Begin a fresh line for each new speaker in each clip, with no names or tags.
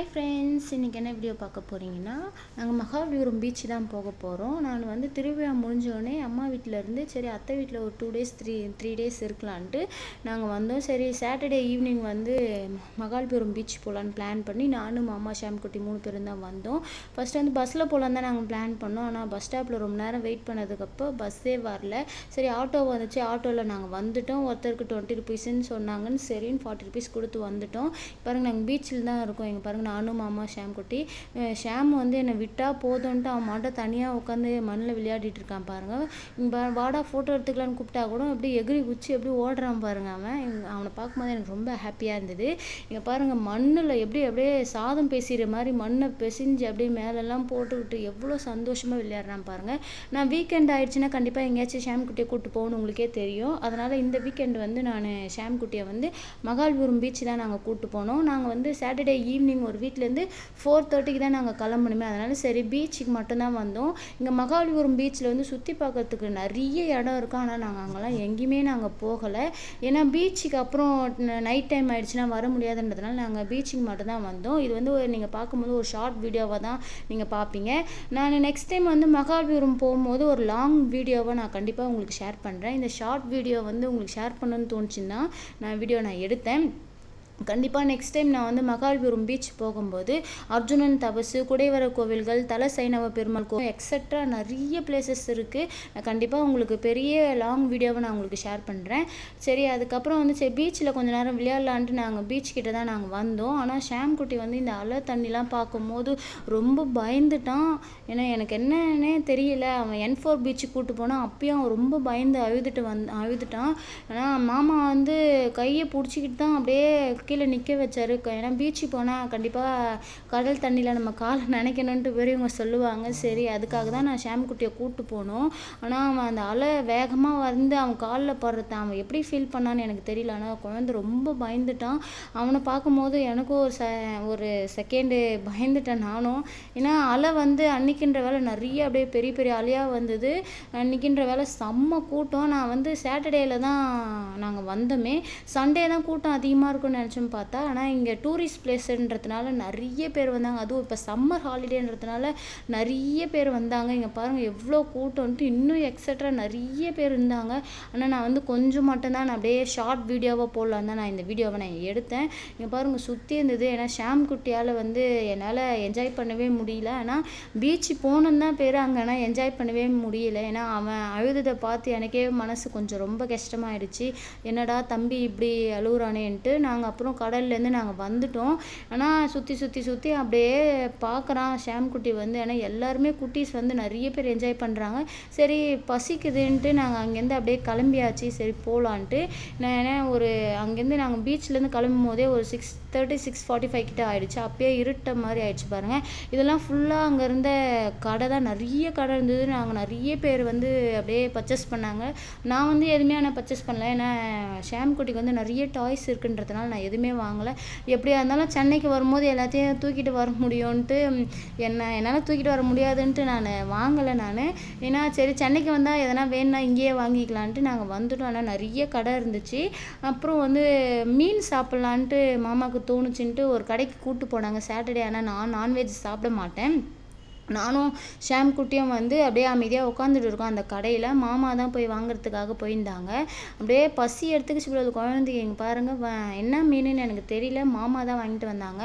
Hi friends இன்றைக்கி என்ன video பார்க்க போகிறீங்கன்னா நாங்கள் மகாபலிபுரம் பீச் தான் போக போகிறோம் நான் வந்து திருவிழா முடிஞ்சோடனே அம்மா வீட்டில் இருந்து சரி அத்தை வீட்டில் ஒரு two days three three days இருக்கலான்ட்டு நாங்கள் வந்தோம். சரி சாட்டர்டே ஈவினிங் வந்து மகாபலிபுரம் பீச் போகலான்னு பிளான் பண்ணி நானும் மாமா ஷாம்குட்டி மூணு பேரும் தான் வந்தோம். ஃபஸ்ட் வந்து பஸ்ஸில் போகலான்னு தான் நாங்கள் பிளான் பண்ணோம். ஆனால் பஸ் ஸ்டாப்பில் ரொம்ப நேரம் வெயிட் பண்ணதுக்கப்புறம் பஸ்ஸே வரல. சரி ஆட்டோ வந்துச்சு. ஆட்டோவில் நாங்கள் வந்துட்டோம். ஒருத்தருக்கு டுவெண்ட்டி ருபீஸ்ன்னு சொன்னாங்கன்னு சரின்னு ஃபார்ட்டி ருபீஸ் கொடுத்து வந்துட்டோம். பாருங்கள் நாங்கள் பீச்சில் தான் இருக்கோம். எங்கள் பாருங்கள் நானும் மாமா ஷாம் குட்டி. ஷாம் வந்து என்னை விட்டால் போதும்ன்ட்டு அவன் மாட்ட தனியாக உட்காந்து மண்ணில் விளையாடிட்டு இருக்கான் பாருங்கள் இங்கே வாடா ஃபோட்டோ எடுத்துக்கலான்னு கூப்பிட்டா கூட எப்படி எகிரி குச்சி எப்படி ஓடுறான் பாருங்க அவன். அவனை பார்க்கும்போது எனக்கு ரொம்ப ஹாப்பியாக இருந்தது. இங்கே பாருங்கள் மண்ணில் எப்படி அப்படியே சாதம் பேசுகிற மாதிரி மண்ணை பெசிஞ்சு அப்படியே மேலெல்லாம் போட்டுக்கிட்டு எவ்வளோ சந்தோஷமாக விளையாடுறான் பாருங்கள் நான் வீக்கெண்ட் ஆயிடுச்சுன்னா கண்டிப்பாக எங்கேயாச்சும் ஷாம் குட்டியை கூப்பிட்டு போகணும் உங்களுக்கே தெரியும். அதனால் இந்த வீக்கெண்ட் வந்து நான் ஷாம் குட்டியை வந்து மகால்புரம் பீச் தான் நாங்கள் கூப்பிட்டு போனோம். நாங்கள் வந்து சாட்டர்டே ஈவினிங் ஒரு வீட்டிலேருந்து ஃபோர் தேர்ட்டிக்கு தான் நாங்கள் கிளம்பணுமே. அதனால் சரி பீச்சுக்கு மட்டும்தான் வந்தோம். இங்கே மகாபலிபுரம் பீச்சில் வந்து சுற்றி பார்க்கறதுக்கு நிறைய இடம் இருக்கும் ஆனால் நாங்கள் அங்கெல்லாம் எங்கேயுமே நாங்கள் போகலை. ஏன்னா பீச்சுக்கு அப்புறம் நைட் டைம் ஆயிடுச்சுன்னா வர முடியாதுன்றதுனால நாங்கள் பீச்சுக்கு மட்டும்தான் வந்தோம். இது வந்து ஒரு நீங்கள் பார்க்கும்போது ஒரு ஷார்ட் வீடியோவாக தான் நீங்கள் பார்ப்பீங்க. நான் நெக்ஸ்ட் டைம் வந்து மகாபலிபுரம் போகும்போது ஒரு லாங் வீடியோவை நான் கண்டிப்பாக உங்களுக்கு ஷேர் பண்ணுறேன் இந்த ஷார்ட் வீடியோ வந்து உங்களுக்கு ஷேர் பண்ணணும்னு தோணுச்சுன்னா நான் வீடியோ நான் எடுத்தேன். கண்டிப்பாக நெக்ஸ்ட் டைம் நான் வந்து மகாபலிபுரம் பீச் போகும்போது அர்ஜுனன் தபசு குடைவர கோவில்கள் தல சைனவ பெருமாள் கோவில் எக்ஸட்ரா நிறைய பிளேசஸ் இருக்குது நான் கண்டிப்பாக உங்களுக்கு பெரிய லாங் வீடியோவை நான் உங்களுக்கு ஷேர் பண்ணுறேன் சரி அதுக்கப்புறம் வந்து சரி பீச்சில் கொஞ்சம் நேரம் விளையாடலான்ட்டு நாங்கள் பீச் கிட்ட தான் நாங்கள் வந்தோம். ஆனால் ஷாம் குட்டி வந்து இந்த அலை தண்ணிலாம் பார்க்கும்போது ரொம்ப பயந்துட்டான். ஏன்னா எனக்கு என்னன்னே தெரியல. அவன் என் ஃபோர் பீச்சுக்கு கூப்பிட்டு போனால் அப்பயும் அவன் ரொம்ப பயந்து அழுதுட்டு வந் அழுதுட்டான். ஆனால் மாமா வந்து கையை பிடிச்சிக்கிட்டு தான் அப்படியே கீழே நிற்க வச்சாரு. ஏன்னா பீச்சு போனால் கண்டிப்பாக கடல் தண்ணியில் நம்ம காலை நினைக்கணுன்ட்டு பெரியவங்க சொல்லுவாங்க. சரி அதுக்காக தான் நான் ஷாம்குட்டியை கூப்பிட்டு போனோம். ஆனால் அவன் அந்த அலை வேகமாக வந்து அவன் காலில் படுறத அவன் எப்படி ஃபீல் பண்ணான்னு எனக்கு தெரியல. ஆனால் குழந்தை ரொம்ப பயந்துட்டான். அவனை பார்க்கும்போது எனக்கும் ஒரு ச ஒரு செகண்டு பயந்துட்டேன் நானும். ஏன்னா அலை வந்து அன்னைக்கின்ற வேலை நிறைய அப்படியே பெரிய பெரிய அலையாக வந்தது. அன்னைக்கின்ற வேலை செம்ம கூட்டம். நான் வந்து சாட்டர்டேயில் தான் நாங்கள் வந்தோமே. சண்டே தான் கூட்டம் அதிகமாக இருக்கும்னு நினச்சோம். ஏதாச்சும் பார்த்தா ஆனால் இங்கே டூரிஸ்ட் பிளேஸுன்றதுனால நிறைய பேர் வந்தாங்க. அதுவும் இப்போ சம்மர் ஹாலிடேன்றதுனால நிறைய பேர் வந்தாங்க. இங்கே பாருங்கள் எவ்வளோ கூட்டம்ட்டு இன்னும் எக்ஸட்ரா நிறைய பேர் இருந்தாங்க. ஆனால் நான் வந்து கொஞ்சம் மட்டும்தான் நான் அப்படியே ஷார்ட் வீடியோவாக போடலாம் தான் நான் இந்த வீடியோவை நான் எடுத்தேன். இங்கே பாருங்கள் சுற்றி இருந்தது. ஏன்னா ஷாம் குட்டியால் வந்து என்னால் என்ஜாய் பண்ணவே முடியல. ஆனால் பீச் போகணுன்னு தான் பேர் அங்கே. ஆனால் என்ஜாய் பண்ணவே முடியல. ஏன்னா அவன் அழுததை பார்த்து எனக்கே மனசு கொஞ்சம் ரொம்ப கஷ்டமாயிடுச்சு. என்னடா தம்பி இப்படி அழுகுறானேன்ட்டு நாங்கள் அப்புறம் கடல்லேருந்து நாங்கள் வந்துட்டோம். ஆனால் சுற்றி சுற்றி சுற்றி அப்படியே பார்க்குறான் ஷாம் குட்டி வந்து. ஏன்னா எல்லாருமே குட்டீஸ் வந்து நிறைய பேர் என்ஜாய் பண்ணுறாங்க சரி பசிக்குதுன்ட்டு நாங்கள் அங்கேருந்து அப்படியே கிளம்பியாச்சு. சரி போகலான்ட்டு நான் ஏன்னா ஒரு அங்கேருந்து நாங்கள் பீச்லேருந்து கிளம்பும் போதே ஒரு six thirty six forty five கிட்ட ஆகிடுச்சு அப்பயே இருட்ட மாதிரி ஆயிடுச்சு பாருங்கள் இதெல்லாம் ஃபுல்லாக அங்கே இருந்த கடை தான். நிறைய கடை இருந்தது. நாங்கள் நிறைய பேர் வந்து அப்படியே பர்ச்சேஸ் பண்ணாங்க. நான் வந்து எதுவுமே ஆனால் பர்ச்சேஸ் பண்ணல. ஏன்னா ஷாம் குட்டிக்கு வந்து நிறைய டாய்ஸ் இருக்குன்றதுனால நான் எதுவுமே வாங்கலை. எப்படியா இருந்தாலும் சென்னைக்கு வரும்போது எல்லாத்தையும் தூக்கிட்டு வர முடியும்ன்ட்டு என்ன என்னால் தூக்கிட்டு வர முடியாதுன்ட்டு நான் வாங்கலை நான். ஏன்னா சரி சென்னைக்கு வந்தால் எதனா வேணும்னா இங்கேயே வாங்கிக்கலான்ட்டு நாங்கள் வந்துட்டோம். ஆனால் நிறைய கடை இருந்துச்சு. அப்புறம் வந்து மீன் சாப்பிட்லான்ட்டு மாமாவுக்கு தோணுச்சுன்ட்டு ஒரு கடைக்கு கூப்பிட்டு போனாங்க. சாட்டர்டே ஆனால் நான் நான்வெஜ் சாப்பிட மாட்டேன். நானும் ஷாம் குட்டியும் வந்து அப்படியே அமைதியாக உட்காந்துட்டு இருக்கோம். அந்த கடையில் மாமா தான் போய் வாங்குறதுக்காக போயிருந்தாங்க. அப்படியே பசி எடுத்துக்கிச்சு இவ்வளோ குழந்தைங்க எங்கள் பாருங்கள் என்ன மீனுன்னு எனக்கு தெரியல. மாமா தான் வாங்கிட்டு வந்தாங்க.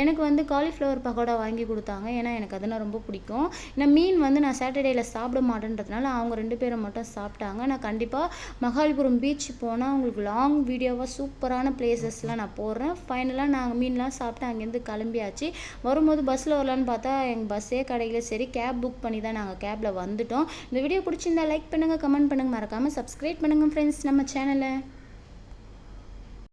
எனக்கு வந்து காலிஃப்ளவர் பக்கோடா வாங்கி கொடுத்தாங்க. ஏன்னா எனக்கு அதெல்லாம் ரொம்ப பிடிக்கும். ஏன்னா மீன் வந்து நான் சாட்டர்டேயில் சாப்பிட மாட்டேன்றதுனால அவங்க ரெண்டு பேரும் மட்டும் சாப்பிட்டாங்க. நான் கண்டிப்பாக மகாலிபுரம் பீச் போனால் உங்களுக்கு லாங் வீடியோவாக சூப்பரான பிளேசஸ்லாம் நான் போடுறேன் ஃபைனலாக நாங்கள் மீன்லாம் சாப்பிட்டு அங்கேருந்து கிளம்பியாச்சு. வரும்போது பஸ்ஸில் வரலான்னு பார்த்தா எங்கள் பஸ்ஸே கடை கடையில் சரி கேப் புக் பண்ணி தான் நாங்கள் கேபில் வந்துட்டோம். இந்த வீடியோ பிடிச்சிருந்தா லைக் பண்ணுங்கள் கமெண்ட் பண்ணுங்கள் மறக்காமல் சப்ஸ்கிரைப் பண்ணுங்கள் ஃப்ரெண்ட்ஸ் நம்ம சேனலை